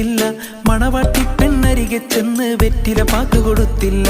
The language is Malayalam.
വിരിച്ചില്ല മണവാട്ടി പെണ്ണരികെ ചെന്ന് വെറ്റില പാക്ക് കൊടുത്തില്ല.